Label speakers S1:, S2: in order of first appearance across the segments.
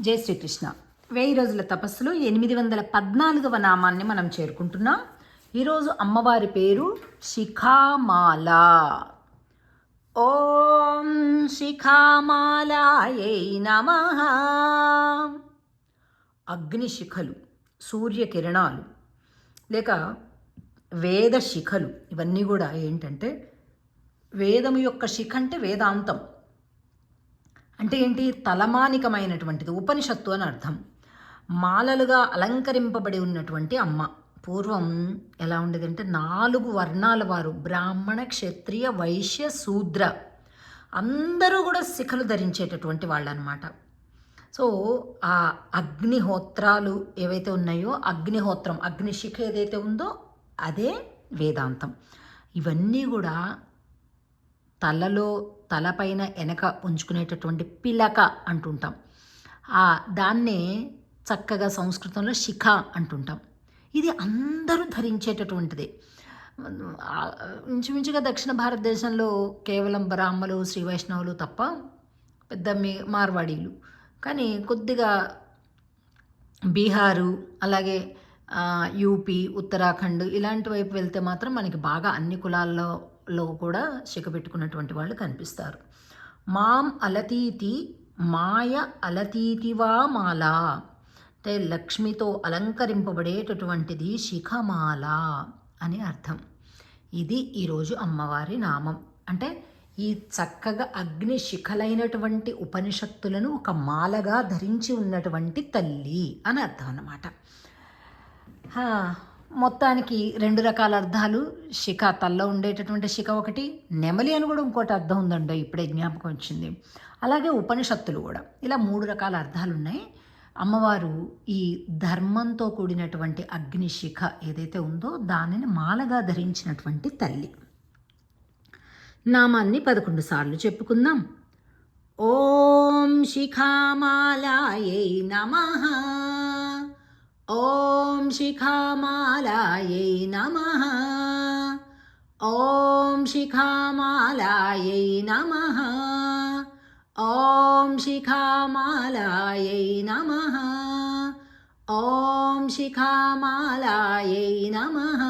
S1: జై శ్రీకృష్ణ. వెయ్యి రోజుల తపస్సులో ఎనిమిది వందల పద్నాలుగవ నామాన్ని మనం చేరుకుంటున్నాం. ఈరోజు అమ్మవారి పేరు శిఖామాల. ఓం శిఖామాలాయై నమ. అగ్నిశిఖలు సూర్యకిరణాలు లేక వేద శిఖలు ఇవన్నీ కూడా ఏంటంటే వేదము యొక్క శిఖ అంటే వేదాంతం. అంటే ఏంటి? తలమానికమైనటువంటిది ఉపనిషత్తు అని అర్థం. మాలలుగా అలంకరింపబడి ఉన్నటువంటి అమ్మ. పూర్వం ఎలా ఉండేదంటే నాలుగు వర్ణాల వారు. బ్రాహ్మణ క్షత్రియ వైశ్య శూద్ర. అందరూ కూడా శిఖలు ధరించేటటువంటి వాళ్ళు అనమాట సో ఆ అగ్నిహోత్రాలు ఏవైతే ఉన్నాయో అగ్నిహోత్రం అగ్నిశిఖ ఏదైతే ఉందో అదే వేదాంతం. ఇవన్నీ కూడా తలలో తలపైన వెనక ఉంచుకునేటటువంటి పిలక అంటుంటాం. ఆ దాన్నే చక్కగా సంస్కృతంలో శిఖ అంటుంటాం. ఇది అందరూ ధరించేటటువంటిది. ఇంచుమించుగా దక్షిణ భారతదేశంలో కేవలం బ్రాహ్మలు శ్రీ వైష్ణవులు తప్ప పెద్ద మార్వాడీలు. కానీ కొద్దిగా బీహారు అలాగే యూపీ ఉత్తరాఖండ్ ఇలాంటి వైపు వెళ్తే మాత్రం మనకి బాగా అన్ని కులాల్లో లో కూడా శిఖ పెట్టుకున్నటువంటి వాళ్ళు కనిపిస్తారు. మాం అలతీతి మాయ అలతీతివా మాల అంటే లక్ష్మితో అలంకరింపబడేటటువంటిది శిఖమాల అని అర్థం. ఇది ఈరోజు అమ్మవారి నామం. అంటే ఈ చక్కగా అగ్ని శిఖలైనటువంటి ఉపనిషత్తులను ఒక మాలగా ధరించి ఉన్నటువంటి తల్లి అని అర్థం అన్నమాట. మొత్తానికి రెండు రకాల అర్థాలు. శిఖ తల్లో ఉండేటటువంటి శిఖ ఒకటి నెమలి అని కూడా ఇంకోటి అర్థం ఉందండి ఇప్పుడే జ్ఞాపకం వచ్చింది. అలాగే ఉపనిషత్తులు కూడా. ఇలా మూడు రకాల అర్థాలు ఉన్నాయి. అమ్మవారు ఈ ధర్మంతో కూడినటువంటి అగ్ని శిఖ ఏదైతే ఉందో దానిని మాలగా ధరించినటువంటి తల్లి. నామాన్ని పదకొండు సార్లు చెప్పుకుందాం. ఓం శిఖామాలాయై నమ. ॐ शिखामालायै नमः। ॐ शिखामालायै नमः। ॐ शिखामालायै नमः। ॐ शिखामालायै नमः।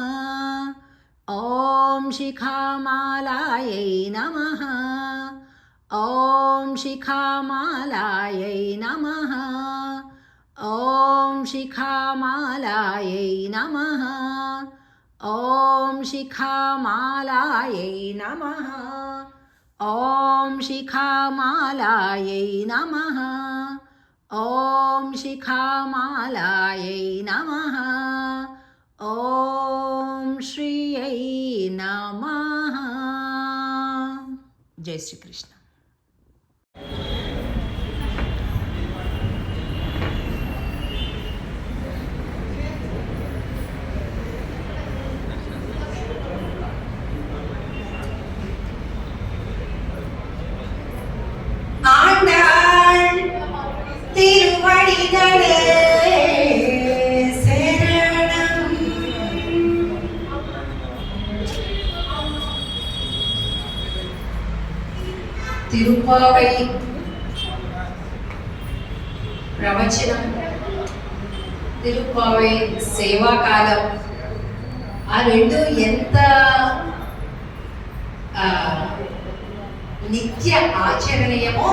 S1: ॐ शिखामालायै नमः। ॐ शिखामालायै नमः। ॐ शिखामालायै नमः। ॐ शिखामालायै नमः। ॐ शिखामालायै नमः। ॐ शिखामालायै नमः। ॐ श्रियै
S2: नमः। जय श्रीकृष्ण। ముప్పై ప్రవచనం తిరుపావై సేవాకాలం. ఆ రెండు ఎంత నిత్య ఆచరణీయమో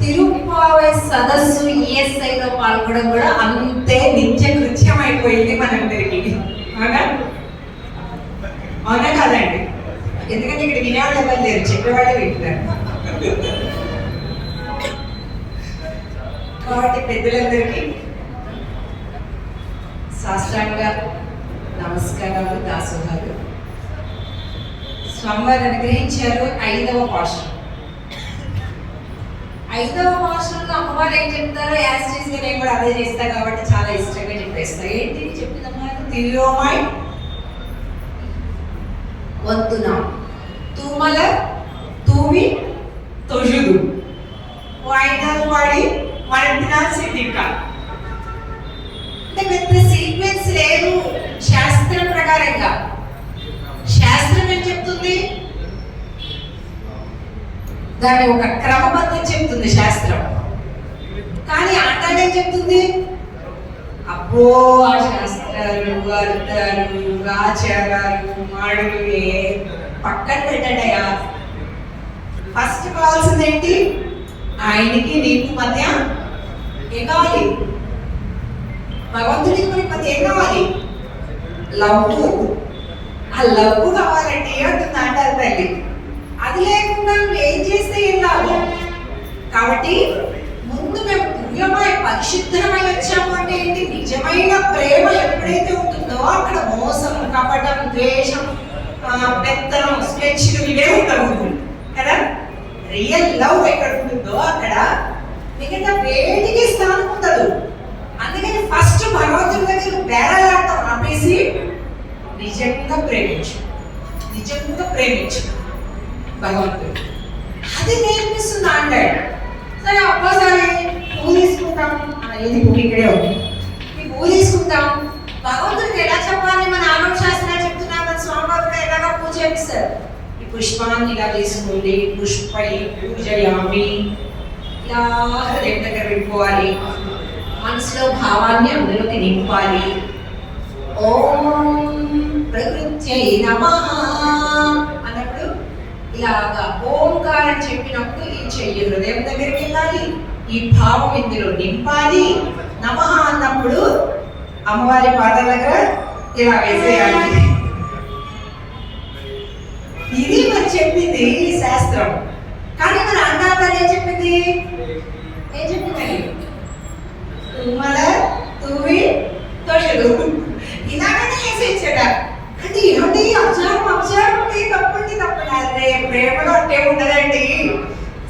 S2: తిరుపావై సదస్సు ఈఎస్ఐలో పాల్గొనడం కూడా అంతే నిత్య కృత్యం అయిపోయింది మనం ఎందుకంటే ఇక్కడ వినేవాళ్ళు ఎవరు లేరు చెప్పేవాళ్ళే వింటున్నారు కాబట్టి పెద్దలందరికీ శాస్త్రాంగ నమస్కారాలు దాసోహాలు. స్వామివారు అనుగ్రహించారు ఐదవ పాఠం ఐదవ పాఠంలో అమ్మవారు ఏం చెప్తారో యాజ్ చేసి నేను కూడా అదే చేస్తా కాబట్టి చాలా ఇష్టంగా చెప్పేస్తా. ఏంటి? చెప్పిందమ్మా వద్దు నా తుమల తూవి తొజుదు. వాయిదాలు వాడి మరింత ఇంకా అంటే పెద్ద సీక్వెన్స్ లేదు. శాస్త్రం ప్రకారంగా. శాస్త్రం ఏం చెప్తుంది? దాని ఒక క్రమబద్ధం చెప్తుంది శాస్త్రం. కానీ ఆటాడు ఏం చెప్తుంది? అబ్బో ఆ శాస్త్రాలు అర్థాలు ఆచారాలు మాడులు ఏ పక్కన పెట్టడయా ఫస్ట్ కావాల్సింది ఏంటి ఆయనకి నీకు మధ్య ఏం కావాలి? భగవంతుడికి మనకి మధ్య ఏం కావాలి? లవ్ ఆ లవ్ కావాలంటే ఏమంటుంది అంటారు తల్లి. అది లేకుండా నువ్వు ఏం చేస్తే ఏం లాభం? కాబట్టి ముందు మేము దివ్యమై పరిశుద్ధమై వచ్చాము అంటే ఏంటి? నిజమైన ప్రేమ ఎప్పుడైతే ఉంటుందో అక్కడ మోసం కపటం ద్వేషం పెత్తనం స్కెచ్లు ఇవే ఉండవు కదా? రియల్ లవ్ ఎక్కడ ఉంటుందో అక్కడ మిగతా వేటికి స్థానం ఉండదు. అందుకని ఫస్ట్ భగవంతుడి దగ్గర బేరాలాడటం ఆపేసి నిజంగా ప్రేమించు. నిజంగా ప్రేమించు భగవంతుడు. అది నేర్పిస్తున్నా అంటాడు సరే ఒక్కోసారి పువ్వు తీసుకుంటాం. ఇది పువ్వు ఇక్కడే ఉంది. ఈ పువ్వు తీసుకుంటాం. భగవంతుడు ఎలా చెప్పాలి మన ఆగమ శాస్త్రాలు చెప్తున్నారు మన స్వామివారికి ఎలాగా ఈ పుష్పాన్ని ఇలా తీసుకోండి పుష్పై పూజయామి ఇలా హృదయం దగ్గర పెట్టుకోవాలి. మనసులో భావాన్ని అందులోకి నింపాలి. ఓం ప్రకృత్యై నమ అన్నప్పుడు ఇలాగా ఓంకారం చెప్పినప్పుడు ఈ చెయ్యి హృదయం దగ్గరికి వెళ్ళాలి. ఈ భావం ఇందులో నింపాలి. నమ అన్నప్పుడు అమ్మవారి పాదాల దగ్గర ఇలా వేసేయాలి. చెప్పింది ఈ శాస్త్రం. కానీ మన అన్నాథ ఏం చెప్పింది? ఏం చెప్పింది? తుమ్మల తువి తొషలు ఇలాగనే వేసేచ్చాడ అంటే ఏమిటి అబ్జర్వ్ అబ్జర్వ్ ఉంది తప్పండి తప్పండి ప్రేమలో అంటే ఉండదండి.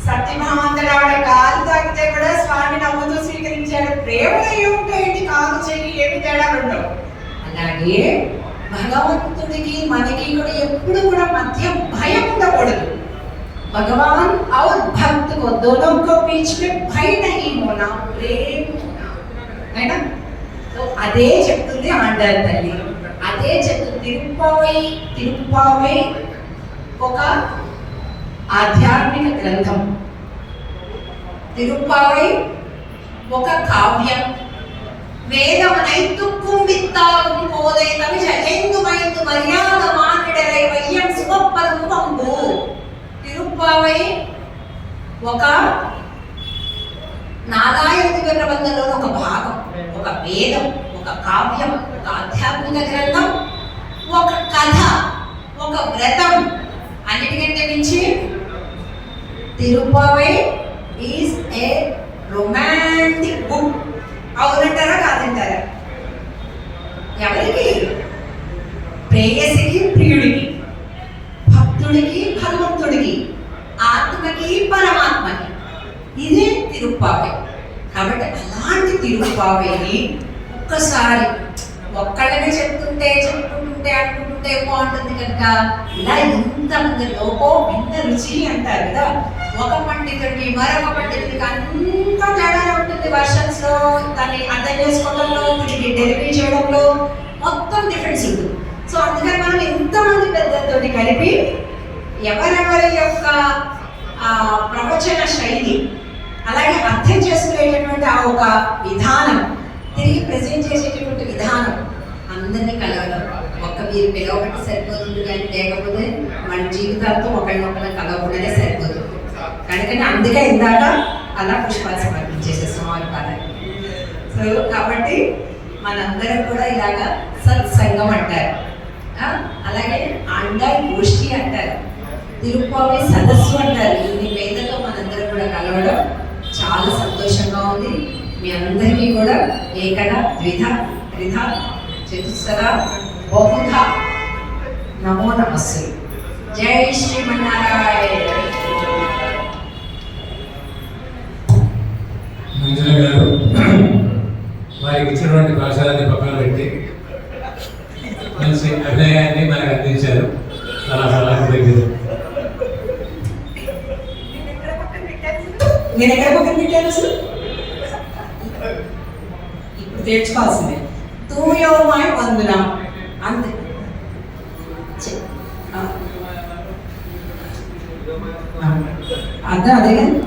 S2: సత్యమహామంతుడు ఆవిడ కాలు తాకితే కూడా స్వామి నవ్వుతూ స్వీకరించాడు. ప్రేమలో ఏముంటాయండి? కాలు చెయ్యి ఏమి తేడా ఉండవు. అలాగే భగవంతుడికి మనకి కూడా ఎప్పుడు కూడా మధ్య భయం ఉండకూడదు भगवान और भक्त को दोनों को बीच में भय नहीं होना प्रेम होना है ना तो అదే చెప్తుంది ఆండారు తల్లి అదే చెప్తుంది తిరుప్పావై తిరుప్పావై ఒక ఆధ్యాత్మిక గ్రంథం తిరుప్పావై ఒక కావ్యం சித்தாவும் போதை தமிழர் எங்கு வைத்து மரியாத மானிடரை வையம் சிவப்பதும் பங்கு திருப்பாவை ఒక నాదాయకు ప్రబంధంలోని ఒక భాగం ఒక వేదం ఒక కావ్యం ఒక ఆధ్యాత్మిక గ్రంథం ఒక కథ ఒక వ్రతం అన్నిటికంటే మించి తిరుపవై భగవంతుడికి ఆత్మకి పరమాత్మకి. ఇదే తిరుప్పావై. కాబట్టి అలాంటి తిరుప్పావైని ఒక్కసారి ఒక్కళ్ళనే చెప్తుంటే చెప్పుకుంటుంటే అనుకుంటుంటే బాగుంటుంది కనుక ఇలా ఇంతమంది లోకో భిన్న రుచి అంటారు కదా. ఒక పండితుడికి మరొక పండితుడికి అంత తేడా ఉంటుంది వర్షన్స్లో దాన్ని అర్థం చేసుకోవడంలో వీటికి డెలివరీ చేయడంలో. మొత్తం డిఫరెన్స్ ఉంటుంది. సో అందుకని మనం ఎంతమంది పెద్దలతో కలిపి ఎవరెవరి యొక్క ప్రవచన శైలి అలాగే అర్థం చేసుకునేటటువంటి ఆ ఒక విధానం తిరిగి ప్రజెంట్ చేసేటటువంటి విధానం అందరినీ కలవడం. ఒక్క మీరు పిలవబట్టి సరిపోతుంది కానీ లేకపోతే మన జీవితాలతో ఒకరినొకరిని కలవకుండానే సరిపోతుంది. కనుకనే అందుకే ఇందాక అలా పుష్పాలు సమర్పించేసే స్వామి పాదాన్ని సో కాబట్టి మనందరం కూడా ఇలాగా సత్సంగం అంటారు. అలాగే అండా గోష్ఠి అంటారు. తిరుప్పావి సదస్సు అంటారు. దీని పేదతో మనందరం కూడా కలవడం చాలా సంతోషంగా ఉంది. మీ అందరికీ కూడా ఏకద ద్విధ త్రిధ చతుస్సర బహుధ నమో నమస్సు జై శ్రీమన్నారాయణ
S3: మంజుల గారు వారికి ఇచ్చినటువంటి భాషలన్నీ పక్కన పెట్టి మంచి అభినయాన్ని మనకు అందించారు చాలా చాలా కృతజ్ఞతలు
S2: నేను ఎక్కడ పక్కన పెట్టాను అసలు ఇప్పుడు తెచ్చుకోవాల్సిందే. తూయోమాయ వందున. అంతే. చె- అర్థం అదే